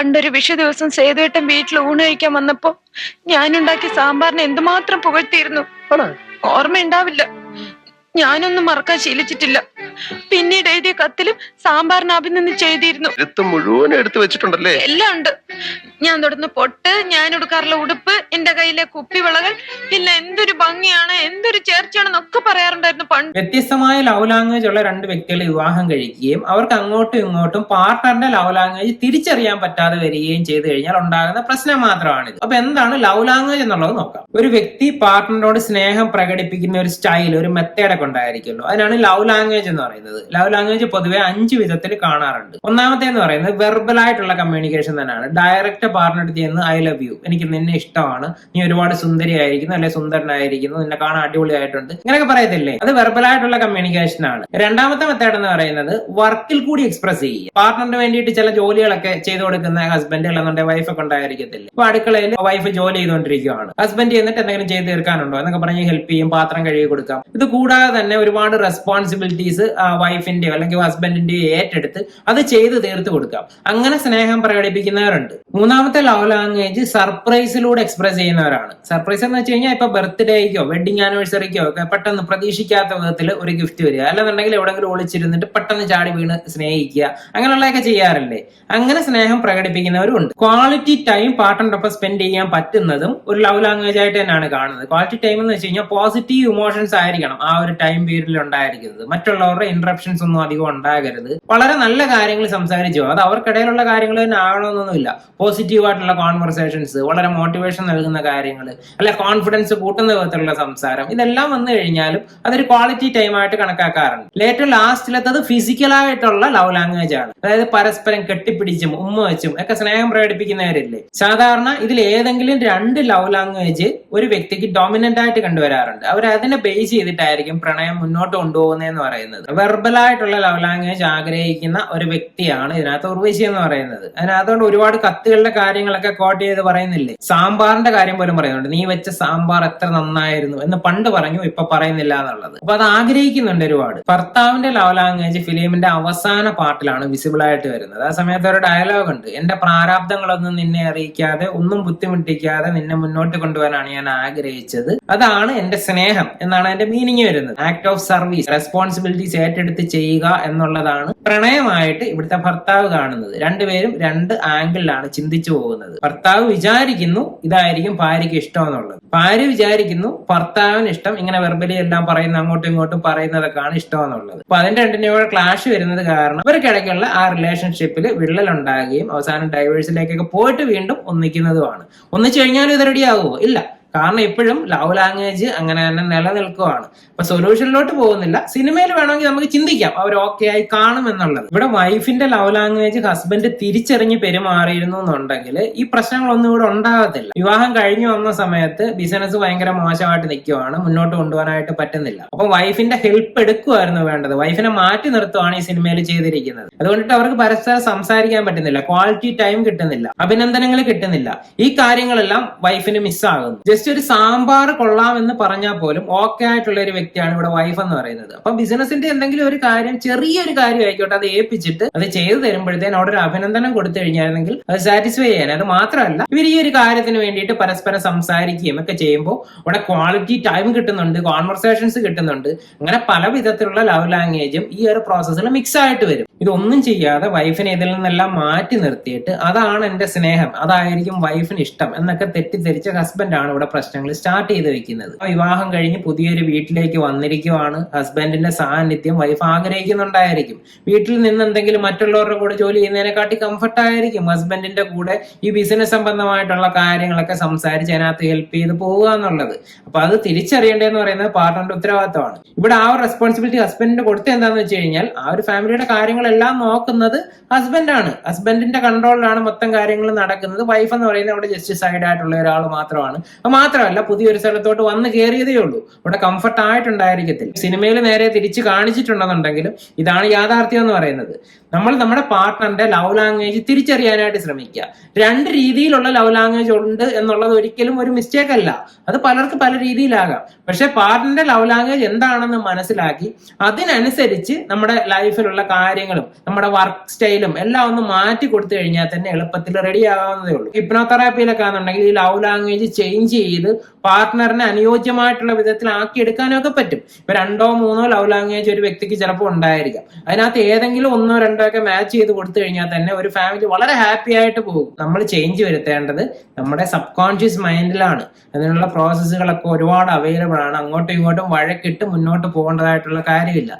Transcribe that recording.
പണ്ടൊരു വിഷു ദിവസം സേതുവേട്ടൻ വീട്ടിൽ ഊണ് കഴിക്കാൻ വന്നപ്പോ ഞാനുണ്ടാക്കിയ സാമ്പാറിനെ എന്തുമാത്രം പുകഴ്ത്തിയിരുന്നു. ഓർമ്മയുണ്ടാവില്ല. ഞാനൊന്നും മറക്കാൻ ശീലിച്ചിട്ടില്ല. പിന്നീട് എഴുതിയ കത്തിലും സാമ്പാറിന് അഭിനന്ദിച്ച് ചെയ്തിരുന്നു. എഴുത്ത് മുഴുവൻ എടുത്തു വെച്ചിട്ടുണ്ടല്ലേ? എല്ലാം ഉണ്ട്. ഞാൻ തുടർന്ന് പൊട്ട് ഞാൻ ഉടുക്കാറുള്ള ഉടുപ്പ് എന്റെ കയ്യിലെ കുപ്പിവളകൾ ഇല്ല എന്തൊരു ഭംഗിയാണ് എന്തൊരു ചേർച്ചയാണെന്നൊക്കെ പറയാറുണ്ടായിരുന്നു പണ്ട്. വ്യത്യസ്തമായ ലവ് ലാംഗ്വേജ് ഉള്ള രണ്ട് വ്യക്തികൾ വിവാഹം കഴിക്കുകയും അവർക്ക് അങ്ങോട്ടും ഇങ്ങോട്ടും പാർട്ട്ണറിന്റെ ലവ് ലാംഗ്വേജ് തിരിച്ചറിയാൻ പറ്റാതെ വരികയും ചെയ്തു കഴിഞ്ഞാൽ ഉണ്ടാകുന്ന പ്രശ്നം മാത്രമാണിത്. അപ്പൊ എന്താണ് ലവ് ലാംഗ്വേജ് എന്നുള്ളത് നോക്കാം. ഒരു വ്യക്തി പാർട്ണറോട് സ്നേഹം പ്രകടിപ്പിക്കുന്ന ഒരു സ്റ്റൈൽ ഒരു മെത്തേഡ് ഒക്കെ ഉണ്ടായിരിക്കുമല്ലോ. അതിനാണ് ലവ് ലാംഗ്വേജ് എന്ന് പറയുന്നത്. ലവ് ലാംഗ്വേജ് പൊതുവെ അഞ്ച് വിധത്തിൽ കാണാറുണ്ട്. ഒന്നാമത്തെ എന്ന് പറയുന്നത് വെർബൽ ആയിട്ടുള്ള കമ്മ്യൂണിക്കേഷൻ തന്നെയാണ്. ഡയറക്റ്റ് പാർട്ണർ ചെയ്യുന്നത് ഐ ലവ് യു എനിക്ക് നിന്നെ ഇഷ്ടമാണ്. നീ ഒരുപാട് സുന്ദരിയായിരിക്കുന്നു അല്ലെ സുന്ദരനായിരിക്കുന്നു. നിന്നെ കാണാൻ അടിപൊളിയായിട്ടുണ്ട്. ഇങ്ങനെയൊക്കെ പറയത്തില്ലേ? അത് വെർബലായിട്ടുള്ള കമ്മ്യൂണിക്കേഷൻ ആണ്. രണ്ടാമത്തെ മെത്തേഡ് എന്ന് പറയുന്നത് വർക്കിൽ കൂടി എക്സ്പ്രസ് ചെയ്യുക. പാർട്ട്ണറിന് വേണ്ടിയിട്ട് ചില ജോലികളൊക്കെ ചെയ്തു കൊടുക്കുന്ന ഹസ്ബൻഡ് അല്ലെന്നുണ്ടെങ്കിൽ വൈഫ് ഒക്കെ ഉണ്ടായിരിക്കത്തില്ല? ഇപ്പൊ അടുക്കളയിൽ വൈഫ് ജോലി ചെയ്തുകൊണ്ടിരിക്കുകയാണ് ഹസ്ബൻഡ് എന്നിട്ട് എന്തെങ്കിലും ചെയ്ത് തീർക്കാനുണ്ടോ? എന്നൊക്കെ പറഞ്ഞ് ഹെൽപ്പ് ചെയ്യും പാത്രം കഴുകി കൊടുക്കാം. ഇത് കൂടാതെ തന്നെ ഒരുപാട് റെസ്പോൺസിബിലിറ്റീസ് വൈഫിന്റെയോ അല്ലെങ്കിൽ ഹസ്ബൻഡിന്റെയോ ഏറ്റെടുത്ത് അത് ചെയ്ത് തീർത്ത് കൊടുക്കാം. അങ്ങനെ സ്നേഹം പ്രകടിപ്പിക്കുന്നവരുണ്ട്. മൂന്നാമത്തെ ലവ് ലാംഗ്വേജ് സർപ്രൈസിലൂടെ എക്സ്പ്രസ് ചെയ്യുന്നവരാണ്. സർപ്രൈസ് എന്ന് വെച്ച് കഴിഞ്ഞാൽ ഇപ്പൊ ബർത്ത്ഡേക്കോ വെഡിങ് ആനിവേഴ്സറിക്കോ ഒക്കെ പെട്ടെന്ന് പ്രതീക്ഷിക്കാത്ത വിധത്തിൽ ഒരു ഗിഫ്റ്റ് വരിക. അല്ലെന്നുണ്ടെങ്കിൽ എവിടെങ്കിലും ഒളിച്ചിരുന്നിട്ട് പെട്ടെന്ന് ചാടി വീണ് സ്നേഹിക്കുക. അങ്ങനെയുള്ളതൊക്കെ ചെയ്യാറില്ലേ? അങ്ങനെ സ്നേഹം പ്രകടിപ്പിക്കുന്നവരും ഉണ്ട്. ക്വാളിറ്റി ടൈം പാർട്ട്ണറൊപ്പം സ്പെൻഡ് ചെയ്യാൻ പറ്റുന്നതും ഒരു ലവ് ലാംഗ്വേജ് ആയിട്ട് തന്നെയാണ് കാണുന്നത്. ക്വാളിറ്റി ടൈം എന്ന് വെച്ച് കഴിഞ്ഞാൽ പോസിറ്റീവ് ഇമോഷൻസ് ആയിരിക്കണം ആ ഒരു ടൈം പീരീഡിൽ ഉണ്ടായിരിക്കുന്നത്. മറ്റുള്ളവരുടെ ഇന്ററപ്ഷൻസ് ഒന്നും അധികം ഉണ്ടാകരുത്. വളരെ നല്ല കാര്യങ്ങൾ സംസാരിച്ചു അത് അവർക്കിടയിലുള്ള കാര്യങ്ങൾ തന്നെ ആകണമെന്നൊന്നുമില്ല. പോസിറ്റീവ് ആയിട്ടുള്ള കോൺവെർസേഷൻസ് വളരെ മോട്ടിവേഷൻ നൽകുന്ന കാര്യങ്ങൾ അല്ലെ കോൺഫിഡൻസ് കൂട്ടുന്ന വിധത്തിലുള്ള സംസാരം ഇതെല്ലാം വന്നു കഴിഞ്ഞാലും അതൊരു ക്വാളിറ്റി ടൈം ആയിട്ട് കണക്കാക്കാറുണ്ട്. ലേറ്റർ ലാസ്റ്റിലത്തത് ഫിസിക്കലായിട്ടുള്ള ലവ് ലാംഗ്വേജ് ആണ്. അതായത് പരസ്പരം കെട്ടിപ്പിടിച്ചും ഉമ്മ വെച്ചും ഒക്കെ സ്നേഹം പ്രകടിപ്പിക്കുന്നവരില്ലേ? സാധാരണ ഇതിൽ ഏതെങ്കിലും രണ്ട് ലവ് ലാംഗ്വേജ് ഒരു വ്യക്തിക്ക് ഡോമിനന്റ് ആയിട്ട് കണ്ടുവരാറുണ്ട്. അവർ അതിനെ ബേസ് ചെയ്തിട്ടായിരിക്കും പ്രണയം മുന്നോട്ട് കൊണ്ടുപോകുന്നതെന്ന് പറയുന്നത്. വെർബലായിട്ടുള്ള ലവ് ലാംഗ്വേജ് ആഗ്രഹിക്കുന്ന ഒരു വ്യക്തിയാണ് ഇതിനകത്ത് ഉർവശി എന്ന് പറയുന്നത്. അതിനകത്തോണ്ട് ഒരുപാട് കത്തുകളുടെ കാര്യങ്ങളൊക്കെ കോട്ട് ചെയ്ത് പറയുന്നില്ലേ? സാമ്പാറിന്റെ കാര്യം പോലും പറയുന്നുണ്ട്. നീ വെച്ച സാമ്പാർ എത്ര നന്നായിരുന്നു എന്ന് പണ്ട് പറഞ്ഞു ഇപ്പൊ പറയുന്നില്ല എന്നുള്ളത്. അപ്പൊ അത് ആഗ്രഹിക്കുന്നുണ്ട് ഒരുപാട്. ഭർത്താവിന്റെ ലവ് ലാംഗ്വേജ് ഫിലിമിന്റെ അവസാന പാർട്ടിലാണ് വിസിബിൾ ആയിട്ട് വരുന്നത്. ആ സമയത്ത് ഒരു ഡയലോഗ് ഉണ്ട്. എന്റെ പ്രാരാബ്ദങ്ങളൊന്നും നിന്നെ അറിയിക്കാതെ ഒന്നും ബുദ്ധിമുട്ടിക്കാതെ നിന്നെ മുന്നോട്ട് കൊണ്ടുവരാനാണ് ഞാൻ ആഗ്രഹിച്ചത്. അതാണ് എന്റെ സ്നേഹം എന്നാണ് എന്റെ മീനിങ് വരുന്നത്. ആക്ട് ഓഫ് സർവീസ് റെസ്പോൺസിബിലിറ്റീസ് ഏറ്റെടുത്ത് ചെയ്യുക എന്നുള്ളതാണ് പ്രണയമായിട്ട് ഇവിടുത്തെ ഭർത്താവ് കാണുന്നത്. രണ്ടുപേരും രണ്ട് ആംഗിളിലാണ് ചിന്തിച്ചു പോകുന്നത്. ഭർത്താവ് വിചാരിക്കുന്നു ഇതായിരിക്കും ഭാര്യയ്ക്ക് ഇഷ്ടം എന്നുള്ളത്. ഭാര്യ വിചാരിക്കുന്നു ഭർത്താവിന് ഇഷ്ടം. ഇങ്ങനെ വെർബലി എല്ലാം പറയുന്ന അങ്ങോട്ടും ഇങ്ങോട്ടും പറയുന്നതൊക്കെയാണ് ഇഷ്ടം എന്നുള്ളത് അപ്പൊ അതിന്റെ രണ്ടിനും കൂടെ ക്ലാഷ് വരുന്നത് കാരണം ഇവർക്കിടയ്ക്കുള്ള ആ റിലേഷൻഷിപ്പിൽ വിള്ളൽ ഉണ്ടാകുകയും അവസാനം ഡൈവേഴ്സിലേക്കൊക്കെ പോയിട്ട് വീണ്ടും ഒന്നിക്കുന്നതുമാണ്. ഒന്നിച്ചു കഴിഞ്ഞാലും ഇത് റെഡിയാകുമോ ഇല്ല. കാരണം ഇപ്പോഴും ലവ് ലാംഗ്വേജ് അങ്ങനെ തന്നെ നിലനിൽക്കുവാണ്. അപ്പൊ സൊല്യൂഷനിലോട്ട് പോകുന്നില്ല. സിനിമയിൽ വേണമെങ്കിൽ നമുക്ക് ചിന്തിക്കാം. അവർ ഓക്കെ ആയി കാണും എന്നുള്ളത്. ഇവിടെ വൈഫിന്റെ ലവ് ലാംഗ്വേജ് ഹസ്ബൻഡ് തിരിച്ചറിഞ്ഞ് പെരുമാറിയിരുന്നു എന്നുണ്ടെങ്കിൽ ഈ പ്രശ്നങ്ങളൊന്നും ഇവിടെ ഉണ്ടാകത്തില്ല. വിവാഹം കഴിഞ്ഞു വന്ന സമയത്ത് ബിസിനസ് ഭയങ്കര മോശമായിട്ട് നിൽക്കുവാണ്. മുന്നോട്ട് കൊണ്ടുപോകാനായിട്ട് പറ്റുന്നില്ല. അപ്പൊ വൈഫിന്റെ ഹെൽപ്പ് എടുക്കുമായിരുന്നു വേണ്ടത്. വൈഫിനെ മാറ്റി നിർത്തുവാണ് ഈ സിനിമയിൽ ചെയ്തിരിക്കുന്നത്. അതുകൊണ്ടിട്ട് അവർക്ക് പരസ്പരം സംസാരിക്കാൻ പറ്റുന്നില്ല. ക്വാളിറ്റി ടൈം കിട്ടുന്നില്ല. അഭിനന്ദനങ്ങൾ കിട്ടുന്നില്ല. ഈ കാര്യങ്ങളെല്ലാം വൈഫിന് മിസ്സാകുന്നു ജസ്റ്റ് ഒരു സാമ്പാർ കൊള്ളാമെന്ന് പറഞ്ഞാൽ പോലും ഓക്കെ ആയിട്ടുള്ള ഒരു വ്യക്തിയാണ് ഇവിടെ വൈഫ് എന്ന് പറയുന്നത്. അപ്പൊ ബിസിനസിന്റെ എന്തെങ്കിലും ഒരു കാര്യം ചെറിയൊരു കാര്യം ആയിക്കോട്ടെ അത് ഏൽപ്പിച്ചിട്ട് അത് ചെയ്തു തരുമ്പോഴത്തേന് അവിടെ ഒരു അഭിനന്ദനം കൊടുത്തു കഴിഞ്ഞായിരുന്നെങ്കിൽ അത് സാറ്റിസ്ഫൈ ചെയ്യാൻ. അത് മാത്രമല്ല ഇവർ ഈ ഒരു കാര്യത്തിന് വേണ്ടിയിട്ട് പരസ്പരം സംസാരിക്കുകയും ഒക്കെ ചെയ്യുമ്പോൾ ഇവിടെ ക്വാളിറ്റി ടൈം കിട്ടുന്നുണ്ട് കോൺവെർസേഷൻസ് കിട്ടുന്നുണ്ട്. അങ്ങനെ പല വിധത്തിലുള്ള ലവ് ലാംഗ്വേജും ഈ ഒരു പ്രോസസ്സിൽ മിക്സ് ആയിട്ട് വരും. ഇതൊന്നും ചെയ്യാതെ വൈഫിനെ ഇതിൽ നിന്നെല്ലാം മാറ്റി നിർത്തിയിട്ട് അതാണ് എന്റെ സ്നേഹം. അതായിരിക്കും വൈഫിന് ഇഷ്ടം എന്നൊക്കെ തെറ്റിദ്ധരിച്ച ഹസ്ബൻഡാണ് ഇവിടെ പ്രശ്നങ്ങൾ സ്റ്റാർട്ട് ചെയ്ത് വെക്കുന്നത് വിവാഹം കഴിഞ്ഞ് പുതിയൊരു വീട്ടിലേക്ക് വന്നിരിക്കുവാണ്. ഹസ്ബൻഡിന്റെ സാന്നിധ്യം വൈഫ് ആഗ്രഹിക്കുന്നുണ്ടായിരിക്കും. വീട്ടിൽ നിന്ന് എന്തെങ്കിലും മറ്റുള്ളവരുടെ കൂടെ ജോലി ചെയ്യുന്നതിനെക്കാട്ടി കംഫർട്ട് ആയിരിക്കും ഹസ്ബൻഡിന്റെ കൂടെ ഈ ബിസിനസ് സംബന്ധമായിട്ടുള്ള കാര്യങ്ങളൊക്കെ സംസാരിച്ച് അതിനകത്ത് ഹെൽപ്പ് ചെയ്ത് പോവുക എന്നുള്ളത്. അപ്പൊ അത് തിരിച്ചറിയേണ്ടതെന്ന് പറയുന്നത് പാർട്ട്ണറുടെ ഉത്തരവാദിത്തമാണ്. ഇവിടെ ആ ഒരു റെസ്പോൺസിബിലിറ്റി ഹസ്ബൻഡിന് കൊടുത്ത എന്താണെന്ന് വെച്ച് കഴിഞ്ഞാൽ ആ ഒരു ഫാമിലിയുടെ കാര്യങ്ങളെല്ലാം നോക്കുന്നത് ഹസ്ബൻഡാണ്. ഹസ്ബൻഡിന്റെ കൺട്രോളിലാണ് മൊത്തം കാര്യങ്ങൾ നടക്കുന്നത്. വൈഫ് എന്ന് പറയുന്നത് അവിടെ ജസ്റ്റ് സൈഡ് ആയിട്ടുള്ള ഒരാൾ മാത്രമാണ്. മാത്രമല്ല പുതിയൊരു സ്ഥലത്തോട്ട് വന്ന് കയറിയതേ ഉള്ളൂ. ഇവിടെ കംഫർട്ട് ആയിട്ടുണ്ടായിരിക്കത്തില്ല. സിനിമയിൽ നേരെ തിരിച്ച് കാണിച്ചിട്ടുണ്ടെന്നുണ്ടെങ്കിലും ഇതാണ് യാഥാർത്ഥ്യം എന്ന് പറയുന്നത്. നമ്മൾ നമ്മുടെ പാർട്ട്ണറിന്റെ ലവ് ലാംഗ്വേജ് തിരിച്ചറിയാനായിട്ട് ശ്രമിക്കുക. രണ്ട് രീതിയിലുള്ള ലവ് ലാംഗ്വേജ് ഉണ്ട് എന്നുള്ളത് ഒരിക്കലും ഒരു മിസ്റ്റേക്ക് അല്ല. അത് പലർക്ക് പല രീതിയിലാകാം. പക്ഷെ പാർട്ട്ണറിന്റെ ലവ് ലാംഗ്വേജ് എന്താണെന്ന് മനസ്സിലാക്കി അതിനനുസരിച്ച് നമ്മുടെ ലൈഫിലുള്ള കാര്യങ്ങൾ കാര്യങ്ങളും നമ്മുടെ വർക്ക് സ്റ്റൈലും എല്ലാം ഒന്ന് മാറ്റി കൊടുത്തു കഴിഞ്ഞാൽ തന്നെ എളുപ്പത്തിൽ റെഡി ആകാവുന്നതേ ഉള്ളൂ. ഹിപ്നോതെറാപ്പിയിലൊക്കെ ആണെന്നുണ്ടെങ്കിൽ ഈ ലവ് ലാംഗ്വേജ് ചേഞ്ച് ചെയ്ത് പാർട്ട്ണറിനെ അനുയോജ്യമായിട്ടുള്ള വിധത്തിൽ ആക്കി എടുക്കാനൊക്കെ പറ്റും. ഇപ്പൊ രണ്ടോ മൂന്നോ ലവ് ലാംഗ്വേജ് ഒരു വ്യക്തിക്ക് ചിലപ്പോൾ ഉണ്ടായിരിക്കാം. അതിനകത്ത് ഏതെങ്കിലും ഒന്നോ രണ്ടോ ഒക്കെ മാച്ച് ചെയ്ത് കൊടുത്തു കഴിഞ്ഞാൽ തന്നെ ഒരു ഫാമിലി വളരെ ഹാപ്പി ആയിട്ട് പോകും. നമ്മൾ ചേഞ്ച് വരുത്തേണ്ടത് നമ്മുടെ സബ് കോൺഷ്യസ് മൈൻഡിലാണ് അതിനുള്ള പ്രോസസ്സുകളൊക്കെ ഒരുപാട് അവൈലബിൾ ആണ്. അങ്ങോട്ടും ഇങ്ങോട്ടും വഴക്കിട്ട് മുന്നോട്ട് പോകേണ്ടതായിട്ടുള്ള കാര്യമില്ല.